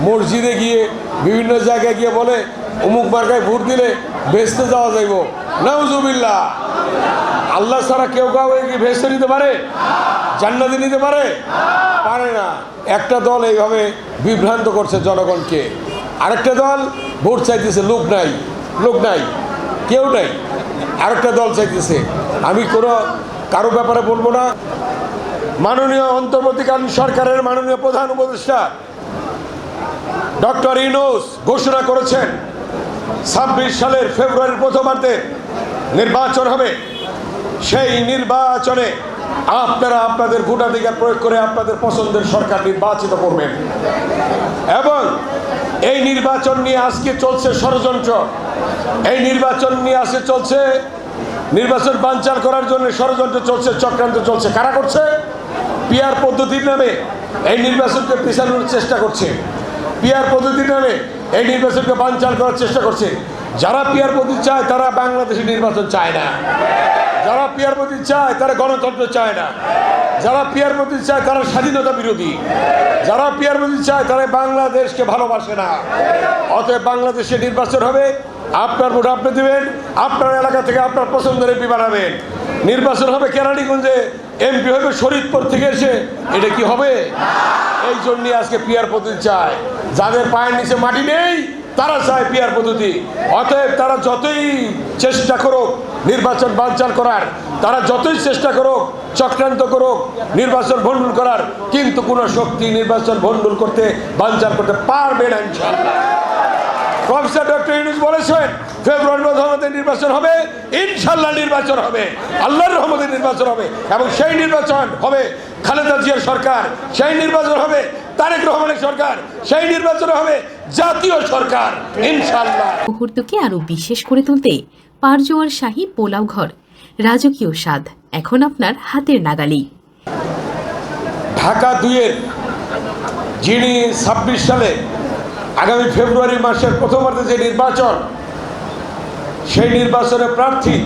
মসজিদে গিয়ে বিভিন্ন জায়গায় গিয়ে বলে, অমুক মার্কায় ভোট দিলে ভেস্তে যাওয়া যাইব। নাউজুবিল্লা আল্লাহ ছাড়া কেউ কাউ কি ভেস্তে নিতে পারে? জান্নাতি নিতে পারে? পারে না। একটা দল এইভাবে বিভ্রান্ত করছে জনগণকে। আরেকটা দল ভোট চাইতেছে, লোক নাই লোক নাই, কেউ নাই। আরেকটা দল চাইতেছে। আমি কোনো, কারও ব্যাপারে বলব না। মাননীয় অন্তর্বর্তীকালীন সরকারের মাননীয় প্রধান উপদেষ্টা ডক্টর ইনোস ঘোষণা করেছেন, ছাব্বিশ সালের ফেব্রুয়ারির প্রথমার্ধে নির্বাচন হবে। সেই নির্বাচনে আপনারা আপনাদের ভোটাধিকার প্রয়োগ করে আপনাদের পছন্দের সরকার নির্বাচিত করবেন। এবং এই নির্বাচন নিয়ে আজকে চলছে ষড়যন্ত্র। এই নির্বাচন নিয়ে আজকে চলছে নির্বাচন বানচাল করার জন্য ষড়যন্ত্র চলছে, চক্রান্ত চলছে। কারা করছে? পিয়ার পদ্ধতির নামে এই নির্বাচনকে পিছানোর চেষ্টা করছে। পিয়ার পদ্ধতির নামে এই নির্বাচনকে বানচাল করার চেষ্টা করছে। যারা পিয়ার পদ্ধতি চায়, তারা বাংলাদেশের নির্বাচন চায় না। যারা পিয়ার পদ্ধতি চায়, তারা গণতন্ত্র চায় না। যারা পিয়ার পদ্ধতি চায়, তারা স্বাধীনতা বিরোধী। যারা পিয়ার পদ্ধতি চায়, তারা বাংলাদেশকে ভালোবাসে না। অতএব বাংলাদেশে নির্বাচন হবে। আপনার ভোট আপনি দেবেন, আপনার এলাকা থেকে আপনার পছন্দের এমপি বানাবেন। নির্বাচন হবে কেরানীগঞ্জে, এমপি হবে শরীদপুর থেকে এসে, এটা কি হবে? এই জন্যই আজকে পিয়ার পদ্ধতি চায়। যাদের পায়ের নিচে মাটি নেই, তারা চায় পিয়ার পদ্ধতি। অতএব তারা যতই চেষ্টা করুক নির্বাচন বানচাল করার, তারা যতই চেষ্টা করুক, চক্রান্ত করুক, নির্বাচন ভণ্ডুল করার, কিন্তু কোনো শক্তি নির্বাচন ভণ্ডুল করতে, বানচাল করতে পারবে না ইনশাল্লাহ প্রফেসর ডক্টর ইউনুস বলেছেন ফেব্রুয়ারি রহমতে নির্বাচন হবে ইনশাল্লাহ নির্বাচন হবে আল্লাহর রহমতে নির্বাচন হবে এবং সেই নির্বাচন হবে খালেদা জিয়ার সরকার সেই নির্বাচন হবে তারেক রহমানের সরকার সেই নির্বাচন হবে জাতীয় সরকার ইনশাল্লাহ মুহূর্তকে আরও বিশেষ করে তুলতে পারজোয়ার শাহী পোলাও ঘর রাজকীয় স্বাদ এখন আপনার হাতের নাগালেই। ঢাকা দুইয়ের যিনি ছাব্বিশ সালে আগামী ফেব্রুয়ারি মাসের প্রথমার্ধে যে নির্বাচন, সেই নির্বাচনে প্রার্থী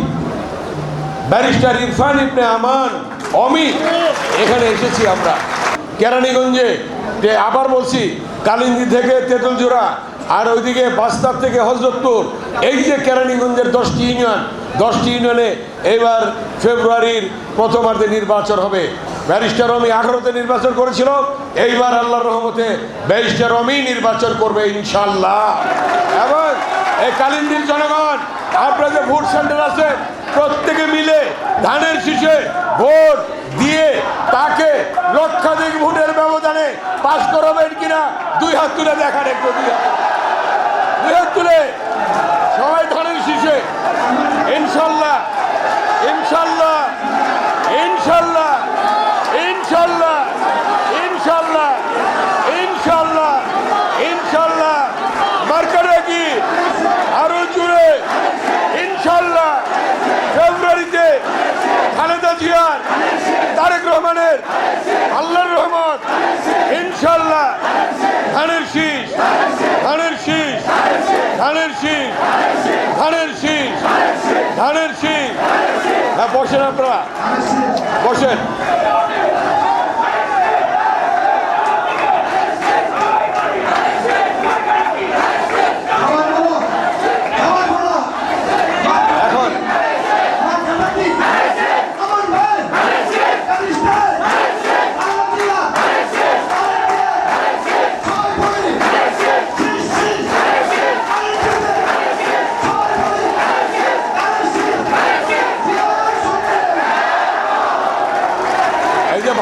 ব্যারিস্টার ইরফান ইবনে আমান, অমিত। এখানে এসেছি আমরা। কেরানীগঞ্জে যে আবার বলছি, কালিন্দি থেকে তেঁতুলজোড়া, আর ওইদিকে বাস্তার থেকে হজরতপুর। এই যে কেরানীগঞ্জের দশটি ইউনিয়ন, দশটি ইউনিয়নে এবার ফেব্রুয়ারির প্রথমার্ধে নির্বাচন হবে। ব্যারিস্টার রমি আঠারোতে নির্বাচন করেছিল। এইবার আল্লাহর রহমতে ব্যারিস্টার রমি নির্বাচন করবে ইনশাল্লাহ এবং এই কালিন্দির জনগণ, আপনার যে ভোট সেন্টার আছে, প্রত্যেকে মিলে ধানের শীষে ভোট দিয়ে তাকে লক্ষাধিক ভোটের ব্যবধানে পাশ করাবেন কিনা, দুই হাত তুলে দেখান একটু, দুই হাত দুই হাত তুলে সবাই ধানের শীষে ইনশাল্লাহ ইনশাল্লাহ ইনশাল্লাহ ইনশাল্লাহ ইনশাল্লাহ ইনশাল্লাহ মার্কারে কি আরও জুড়ে ইনশাল্লাহ ফেব্রুয়ারিতে খালেদা জিয়ার তারেক রহমানের আল্লাহর রহমত। ইনশাল্লাহ ধানের শীষ। ধানের শীষ। ধানের শীষ। ধানের শীষ। ধানের শীষ। হ্যাঁ বসেন আপনারা। বসেন।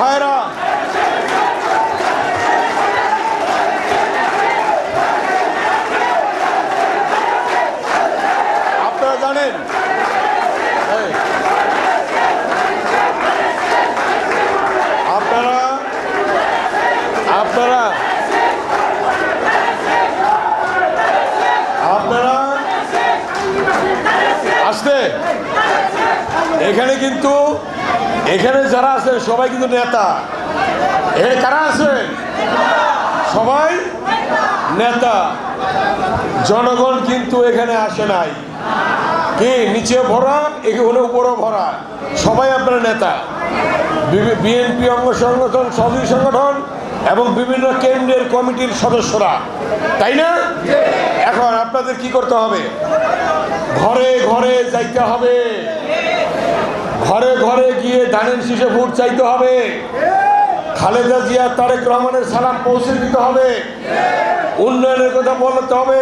ভাইরা। আপনারা জানেন? আপনারা? আপনারা? আপনারা? আসতে। এখানে কিন্তু এখানে যারা আছেন সবাই কিন্তু নেতা। এখানে কারা আছেন সবাই নেতা। জনগণ কিন্তু এখানে আসে নাই। কি, নিচে ভরা এখানে উপরেও ভরা? সবাই আপনার নেতা। বিএনপি অঙ্গ সংগঠন, সহযোগী সংগঠন এবং বিভিন্ন কেন্দ্রের কমিটির সদস্যরা। তাই না? এখন আপনাদের কি করতে হবে? ঘরে ঘরে যাইতে হবে। ঘরে ঘরে গিয়ে ধানের শীষে ভোট চাইতে হবে। খালেদা জিয়া তারেক রহমানের সালাম পৌঁছে দিতে হবে। উন্নয়নের কথা বলতে হবে।